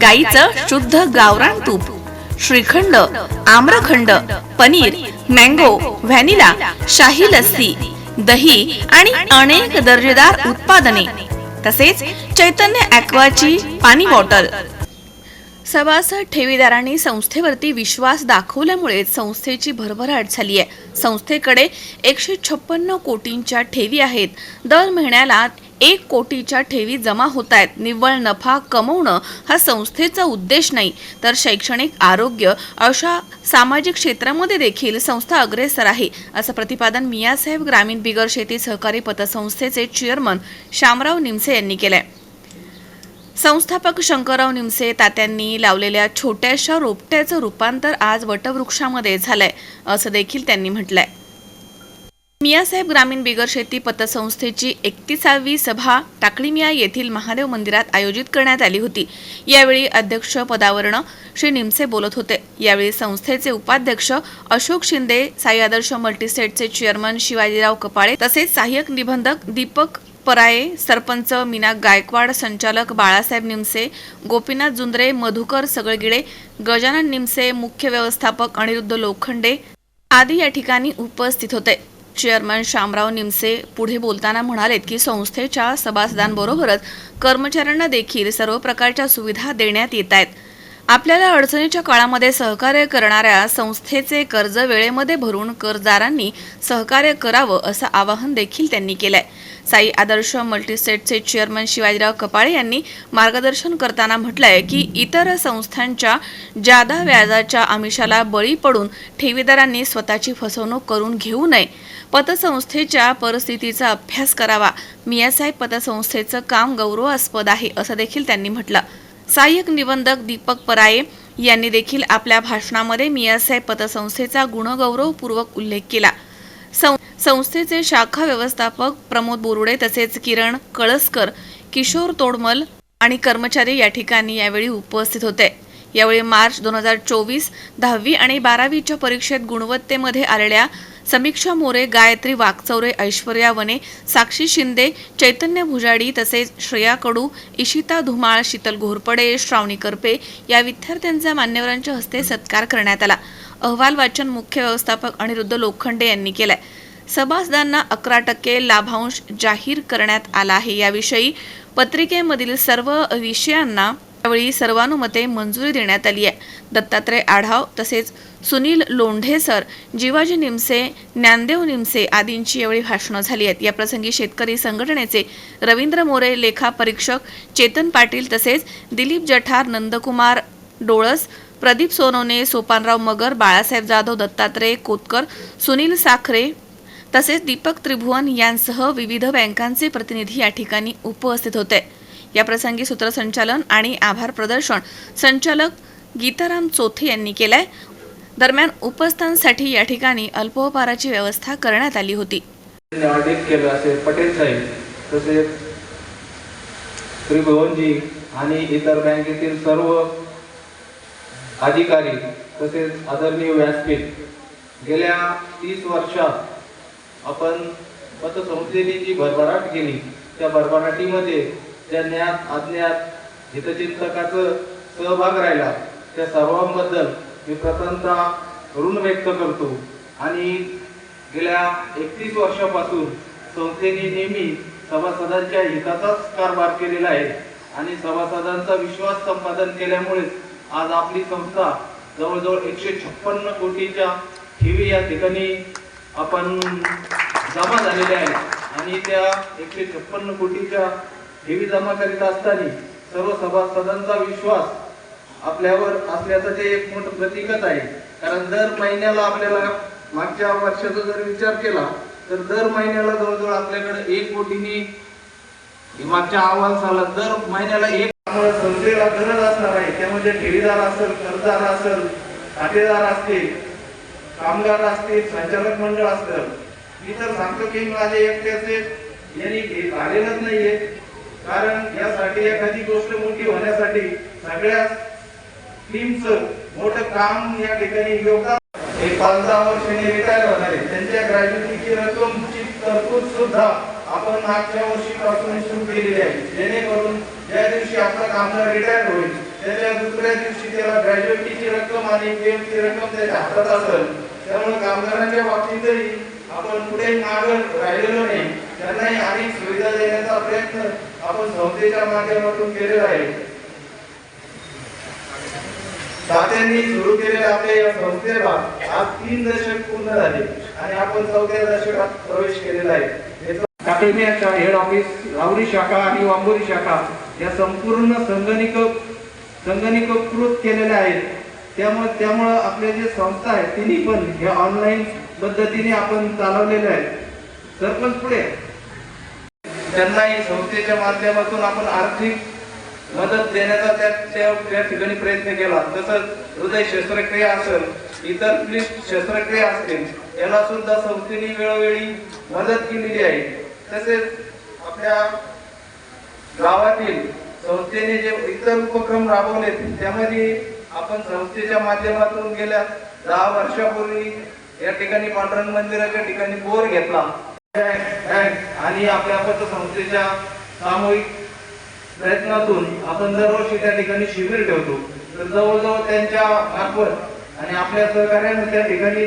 गाईचं शुद्ध गावरान तूप श्रीखंड आम्रखंड पनीर मँगो व्हॅनिला शाही लस्सी दही आणि अनेक दर्जेदार उत्पादने तसेच चैतन्य ॲक्वाची पाणी बॉटल. सभासद ठेवीदारांनी संस्थेवरती विश्वास दाखवल्यामुळे संस्थेची भरभराट झाली आहे. संस्थेकडे एकशे छप्पन्न कोटींच्या ठेवी आहेत. दर महिन्याला एक कोटीच्या ठेवी जमा होत आहेत निव्वळ नफा कमवणं हा संस्थेचा उद्देश नाही. तर शैक्षणिक आरोग्य अशा सामाजिक क्षेत्रामध्ये देखील संस्था अग्रेसर आहे असं प्रतिपादन मियासाहेब ग्रामीण बिगर शेती सहकारी पतसंस्थेचे चेअरमन श्यामराव निमसे यांनी केलंय. संस्थापक शंकरराव निमसे तात्यांनी लावलेल्या छोट्याशा रोपट्याचं रूपांतर आज वटवृक्षामध्ये झालंय असं देखील त्यांनी म्हटलंय. मियासाहेब ग्रामीण बिगर शेती पतसंस्थेची एकतीसावी सभा टाकळीमिया येथील महादेव मंदिरात आयोजित करण्यात आली होती. यावेळी अध्यक्ष पदावरण श्री निमसे बोलत होते. यावेळी संस्थेचे उपाध्यक्ष अशोक शिंदे साई आदर्श मल्टीस्टेटचे चेअरमन शिवाजीराव कपाळे तसेच सहाय्यक निबंधक दीपक पराये सरपंच मीना गायकवाड संचालक बाळासाहेब निमसे गोपीनाथ जुंद्रे मधुकर सगळगिळे गजानन निमसे मुख्य व्यवस्थापक अनिरुद्ध लोखंडे आदी या ठिकाणी उपस्थित होते. चेअरमन शामराव निमसे पुढे बोलताना म्हणालेत की संस्थेच्या सभासदांबरोबरच कर्मचाऱ्यांना देखील सर्व प्रकारच्या सुविधा देण्यात येत आहेत. आपल्याला अडचणीच्या काळामध्ये सहकार्य करणाऱ्या संस्थेचे कर्ज वेळेमध्ये भरून कर्जदारांनी सहकार्य करावं असं आवाहन देखील त्यांनी केलंय. साई आदर्श मल्टीस्टेटचे चेअरमन शिवाजीराव कपाळे यांनी मार्गदर्शन करताना म्हटलंय की इतर संस्थांच्या जादा व्याजाच्या आमिषाला बळी पडून ठेवीदारांनी स्वतःची फसवणूक करून घेऊ नये. पतसंस्थेच्या परिस्थितीचा अभ्यास करावा. मियासाहेब पतसंस्थेचं काम गौरवास्पद आहे असं देखील त्यांनी म्हटलं. सहाय्यक निबंधक दीपक पराये यांनी देखील आपल्या भाषणामध्ये मियासाहेब पतसंस्थेचा गुणगौरवपूर्वक उल्लेख केला. सं- संस्थेचे शाखा व्यवस्थापक प्रमोद बोरुडे तसेच किरण कळसकर किशोर तोडमल आणि कर्मचारी या ठिकाणी यावेळी उपस्थित होते. यावेळी मार्च दोन हजार चोवीस दहावी आणि बारावीच्या परीक्षेत गुणवत्तेमध्ये आलेल्या समीक्षा मोरे गायत्री वाकचौरे ऐश्वर्या वने साक्षी शिंदे चैतन्य भुजाडी तसेच श्रेया कडू इशिता धुमाळ शीतल घोरपडे श्रावणी करपे या विद्यार्थ्यांचा मान्यवरांच्या हस्ते सत्कार करण्यात आला. अहवाल वाचन मुख्य व्यवस्थापक अनिरुद्ध लोखंडे यांनी केलाय. सभासदांना अकरा टक्के लाभांश जाहीर करण्यात आला आहे. याविषयी पत्रिकेमधील सर्व विषयांना यावेळी सर्वानुमते मंजुरी देण्यात आली आहे. दत्तात्रय आढाव तसेच सुनील लोंढे सर जिवाजी निमसे ज्ञानदेव निमसे आदींची यावेळी भाषणं झाली आहेत. याप्रसंगी शेतकरी संघटनेचे रवींद्र मोरे लेखा परीक्षक चेतन पाटील तसेच दिलीप जठार नंदकुमार डोळस प्रदीप सोनवणे सोपानराव मगर बाळासाहेब जाधव दत्तात्रय कोतकर सुनील साखरे तसेच दीपक त्रिभुवन यांसह विविध बँकांचे प्रतिनिधी या ठिकाणी उपस्थित होते. या प्रसंगी सूत्रसंचालन आणि आभार प्रदर्शन संचालक गीताराम चोथे यांनी केलंय. दरम्यान उपस्थांसाठी या ठिकाणी अल्पोपहाराची व्यवस्था करण्यात आली होती. ऑडिट केलं असे पटेल साहेब तसेच त्रिभुवनजी आणि इतर बँकेतील सर्व अधिकारी तसेच आदरणीय व्यासपीठ गेल्या तीस वर्षात आपण पतसंस्थेने जी भरभराट केली त्या भरभराटीमध्ये त्या ज्ञात अज्ञात हितचिंतकाचं सहभाग राहिला त्या सर्वांबद्दल मी प्रथमतः ऋण व्यक्त करतो. आणि गेल्या एकतीस वर्षापासून संस्थेने नेहमी सभासदांच्या हिताचाच कारभार केलेला आहे. आणि सभासदांचा विश्वास संपादन केल्यामुळे आज आपली संस्था जवळजवळ एकशे छप्पन्न कोटीच्या ठेवी या ठिकाणी आपण जमा झालेल्या आहेत. आणि त्या एकशे छप्पन्न कोटीच्या ठेवी जमा करीत असताना सर्व सभासदांचा विश्वास आपल्यावर असल्याचं ते एक मोठं प्रतीकच आहे. कारण दर महिन्याला आपल्याला मागच्या वर्षाचा जर विचार केला तर दर महिन्याला जवळजवळ आपल्याकडे एक कोटीने मागच्या अहवाल साला दर महिन्याला एक त्यामुळे संस्थेला गरज असणार आहे. त्यामध्ये ठेवीदार असेल कर्जदार असेल खातेदार असतील कामगार असतील संचालक मंडळ असतं मी तर सांगतो की माझे एकट्याचे यांनी आलेलंच नाहीये. कारण यासाठी एखादी गोष्ट मोठी होण्यासाठी सगळ्या टीमचं मोठं काम या ठिकाणी योगदान हे पाच दहा रिटायर होणार. आहे त्यांच्या ग्रॅज्युएटीची रक्कमची तरतूद सुद्धा आपण मागच्या वर्षीपासून सुरू केलेली आहे. जेणेकरून ज्या दिवशी आपला कामगार रिटायर होईल त्याच्या दुसऱ्या दिवशी त्याला ग्रॅज्युएटीची रक्कम आणि पीएमची ची रक्कम त्याच्या हातात असेल त्यामुळे कामगारांच्या बाबतीतही आपण कुठेही मागं राहिलेलो नाही. त्यांनाही अनेक सुविधा देण्याचा प्रयत्न आपण संस्थेच्या माध्यमातून केलेला आहे. तात्यांनी सुरू केलेल्या आपल्या या संस्थेला आज तीन दशक पूर्ण झाले आणि आपण चौथ्या दशकात प्रवेश केलेला आहे. अकॅडमियाच्या हेड ऑफिस राहुरी शाखा आणि वांबोरी शाखा या संपूर्ण संगणिक संगणकीकृत केलेल्या आहेत. त्यामुळे त्यामुळं आपल्या जे संस्था आहेत तिन्ही पण हे ऑनलाईन पद्धतीने आपण चालवलेल्या आहेत. सरपंच पुढे त्यांनाही संस्थेच्या माध्यमातून आपण आर्थिक मदत देण्याचा त्या त्या त्या ठिकाणी प्रयत्न केला. तसंच हृदय शस्त्रक्रिया असेल इतर प्लीज शस्त्रक्रिया असतील याला सुद्धा संस्थेने वेळोवेळी मदत केलेली आहे. तसेच आपल्या गावातील संस्थेने जे इतर उपक्रम राबवले त्यामध्ये आपण संस्थेच्या माध्यमातून गेल्या दहा वर्षापूर्वी या ठिकाणी पांढरण मंदिराच्या ठिकाणी बोर घेतला. आणि आपल्या पतसंस्थेच्या सामूहिक प्रयत्नातून आपण दरवर्षी त्या ठिकाणी शिबिर ठेवतो. तर जवळजवळ त्यांच्या मार्फत आणि आपल्या सहकार्याने त्या ठिकाणी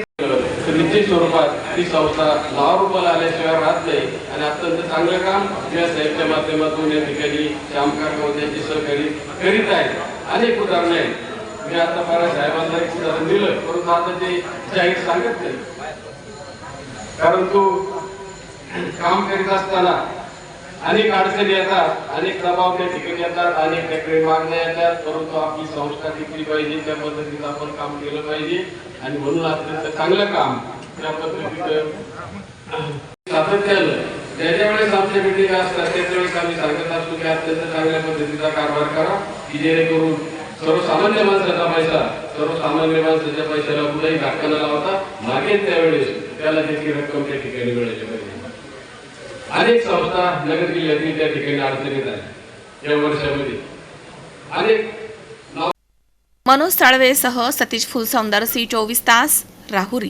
निश्चित स्वरूपात ही संस्था लावा रुपयाला आल्याशिवाय राहत नाही. आणि अत्यंत चांगलं काम या साहेबच्या माध्यमातून या ठिकाणी श्यामकार व सहकारी करीत आहेत. अनेक उदाहरणं आहेत. मी आता फार साहेबांना एक उदाहरण दिलं परंतु आता ते जाहीर सांगत नाही. कारण तो काम करीत असताना अनेक अडचणी येतात अनेक दबाव त्या ठिकाणी येतात अनेक त्याकडे मागण्या येतात. परंतु आपली संस्था टिकली पाहिजे त्या पद्धतीनं आपण काम केलं पाहिजे. आणि म्हणून अत्यंत चांगलं काम त्या पद्धतीचं सातत्यानं. ज्या ज्या वेळेस आमच्या मिटिंग असतात त्याच वेळेस आम्ही सांगत असतो की अत्यंत चांगल्या पद्धतीचा कारभार करा की जेणेकरून सर्वसामान्य माणसाचा पैसा सर्वसामान्य माणसाच्या पैशाला कुठेही धक्का न लावता मागेल त्यावेळेस त्याला त्याची रक्कम त्या ठिकाणी मिळायची. पाहिजे अनेक संस्था नगर जिल्ह्यातील त्या ठिकाणी अडचणीत आल्या या वर्षामध्ये. अनेक मनोज साळवेसह सतीश फुलसौंदर सी चोवीस तास राहुरी.